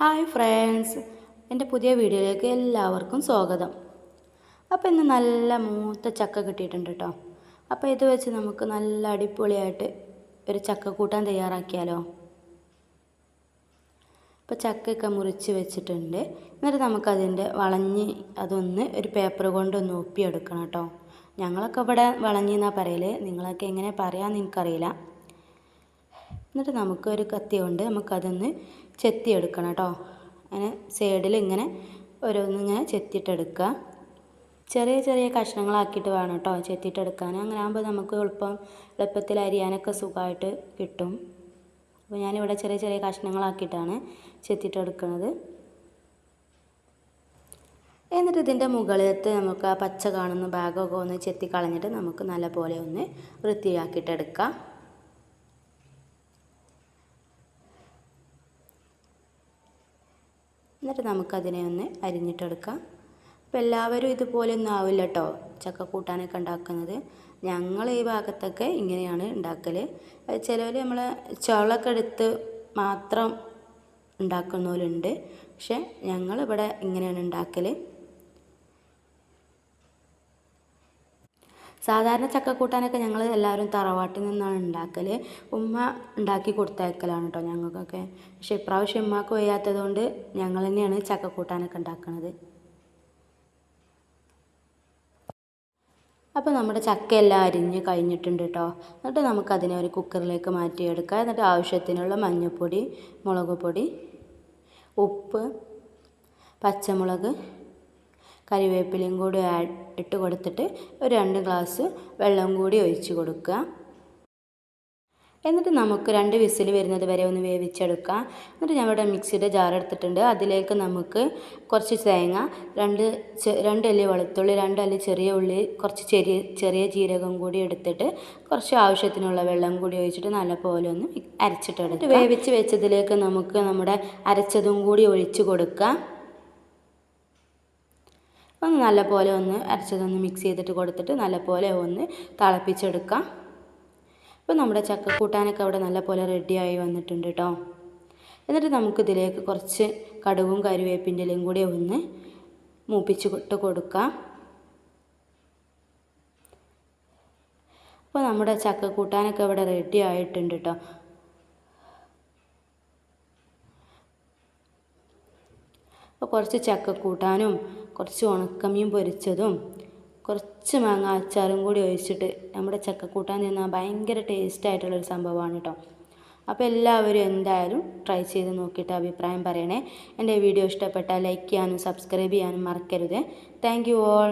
Hi friends എന്റെ പുതിയ വീഡിയോയിലേക്ക് എല്ലാവർക്കും സ്വാഗതം. അപ്പോൾ ഇന്ന് നല്ല മൂത്ത ചക്ക കിട്ടിയിട്ടുണ്ട് കേട്ടോ. അപ്പോൾ ഇത് വെച്ച് നമുക്ക് നല്ല അടിപൊളിയായിട്ട് ഒരു ചക്ക കൂട്ടാൻ തയ്യാറാക്കിയാലോ? ഇപ്പോൾ ചക്കയൊക്കെ മുറിച്ച് വെച്ചിട്ടുണ്ട്. എന്നിട്ട് നമുക്കതിന്റെ വളഞ്ഞ് അതൊന്ന് ഒരു പേപ്പർ കൊണ്ടൊന്ന് ഒപ്പിയെടുക്കണം കേട്ടോ. ഞങ്ങളൊക്കെ ഇവിടെ വളഞ്ഞെന്നാണ് പറയൽ നിങ്ങളൊക്കെ എങ്ങനെ പറയാമെന്ന് എനിക്കറിയില്ല. എന്നിട്ട് നമുക്ക് ഒരു കത്തി കൊണ്ട് നമുക്കതൊന്ന് ചെത്തിയെടുക്കണം കേട്ടോ. അങ്ങനെ സൈഡിൽ ഇങ്ങനെ ഓരോന്നിങ്ങനെ ചെത്തിയിട്ടെടുക്കുക. ചെറിയ ചെറിയ കഷ്ണങ്ങളാക്കിയിട്ട് വേണം കേട്ടോ ചെത്തിയിട്ടെടുക്കാൻ. അങ്ങനെ ആകുമ്പോൾ നമുക്ക് എളുപ്പം എളുപ്പത്തിൽ അരിയാനൊക്കെ സുഖമായിട്ട് കിട്ടും. അപ്പോൾ ഞാനിവിടെ ചെറിയ ചെറിയ കഷ്ണങ്ങളാക്കിയിട്ടാണ് ചെത്തിയിട്ടെടുക്കുന്നത്. എന്നിട്ട് ഇതിന്റെ മുകളിലത്തെ നമുക്ക് ആ പച്ച കാണുന്ന ഭാഗമൊക്കെ ഒന്ന് ചെത്തി കളഞ്ഞിട്ട് നമുക്ക് നല്ലപോലെ ഒന്ന് വൃത്തിയാക്കിയിട്ടെടുക്കാം. എന്നിട്ട് നമുക്കതിനെ ഒന്ന് അരിഞ്ഞിട്ടെടുക്കാം. അപ്പോൾ എല്ലാവരും ഇതുപോലെ ഒന്നും ആവില്ല കേട്ടോ ചക്ക കൂട്ടാനൊക്കെ ഉണ്ടാക്കുന്നത്. ഞങ്ങൾ ഈ ഭാഗത്തൊക്കെ ഇങ്ങനെയാണ് ഉണ്ടാക്കൽ ചിലവർ നമ്മൾ ചുളൊക്കെ എടുത്ത് മാത്രം ഉണ്ടാക്കുന്നവരുണ്ട് പക്ഷെ ഞങ്ങളിവിടെ ഇങ്ങനെയാണ് ഉണ്ടാക്കൽ സാധാരണ ചക്കക്കൂട്ടാനൊക്കെ ഞങ്ങൾ എല്ലാവരും തറവാട്ടിൽ നിന്നാണ് ഉണ്ടാക്കൽ ഉമ്മ ഉണ്ടാക്കി കൊടുത്തയക്കലാണ് കേട്ടോ ഞങ്ങൾക്കൊക്കെ. പക്ഷെ ഇപ്രാവശ്യം ഉമ്മക്ക് വയ്യാത്തത് കൊണ്ട് ഞങ്ങൾ തന്നെയാണ് ചക്കക്കൂട്ടാനൊക്കെ ഉണ്ടാക്കുന്നത് അപ്പോൾ നമ്മുടെ ചക്കയെല്ലാം അരിഞ്ഞ് കഴിഞ്ഞിട്ടുണ്ട് കേട്ടോ എന്നിട്ട് നമുക്കതിനെ ഒരു കുക്കറിലേക്ക് മാറ്റിയെടുക്കാം. എന്നിട്ട് ആവശ്യത്തിനുള്ള മഞ്ഞൾപ്പൊടി മുളക് പൊടി ഉപ്പ് പച്ചമുളക് കരിവേപ്പിലയും കൂടി ഇട്ട് കൊടുത്തിട്ട് ഒരു രണ്ട് ഗ്ലാസ് വെള്ളം കൂടി ഒഴിച്ച് കൊടുക്കുക. എന്നിട്ട് നമുക്ക് രണ്ട് വിസിൽ വരുന്നത് വരെ ഒന്ന് വേവിച്ചെടുക്കാം എന്നിട്ട് ഇവിടെ മിക്സിയുടെ ജാർ എടുത്തിട്ടുണ്ട്. അതിലേക്ക് നമുക്ക് കുറച്ച് തേങ്ങ രണ്ട് രണ്ട് അല്ലി വെളുത്തുള്ളി രണ്ട് അല്ലി ചെറിയ ഉള്ളി കുറച്ച് ചെറിയ ചെറിയ ജീരകം കൂടി എടുത്തിട്ട് കുറച്ച് ആവശ്യത്തിനുള്ള വെള്ളം കൂടി ഒഴിച്ചിട്ട് നല്ലപോലെ ഒന്ന് അരച്ചിട്ടെടുത്ത് വേവിച്ച് വെച്ചതിലേക്ക് നമുക്ക് നമ്മുടെ അരച്ചതും കൂടി ഒഴിച്ച് കൊടുക്കാം ഒന്ന് നല്ലപോലെ ഒന്ന് അരച്ചതൊന്ന് മിക്സ് ചെയ്തിട്ട് കൊടുത്തിട്ട് നല്ലപോലെ ഒന്ന് തിളപ്പിച്ചെടുക്കാം. അപ്പോൾ നമ്മുടെ ചക്ക കൂട്ടാനൊക്കെ അവിടെ നല്ലപോലെ റെഡിയായി വന്നിട്ടുണ്ട് കേട്ടോ എന്നിട്ട് നമുക്കിതിലേക്ക് കുറച്ച് കടുവും കരുവേപ്പിന്റെ ഇലയും കൂടി ഒന്ന് മൂപ്പിച്ച് ഇട്ട് കൊടുക്കാം. അപ്പോൾ നമ്മുടെ ചക്ക കൂട്ടാനൊക്കെ ഇവിടെ റെഡി ആയിട്ടുണ്ട് കേട്ടോ അപ്പോൾ കുറച്ച് ചക്ക കൂട്ടാനും കുറച്ച് ഉണക്കമീൻ പൊരിച്ചതും കുറച്ച് മാങ്ങ അച്ചാറും കൂടി ഒഴിച്ചിട്ട് നമ്മുടെ ചക്കക്കൂട്ടാൻ തിന്നാൽ ഭയങ്കര ടേസ്റ്റ് ആയിട്ടുള്ളൊരു സംഭവമാണ് കേട്ടോ അപ്പോൾ എല്ലാവരും എന്തായാലും ട്രൈ ചെയ്ത് നോക്കിയിട്ട് അഭിപ്രായം പറയണേ. എന്റെ വീഡിയോ ഇഷ്ടപ്പെട്ടാൽ ലൈക്ക് ചെയ്യാനും സബ്സ്ക്രൈബ് ചെയ്യാനും മറക്കരുത്. Thank you all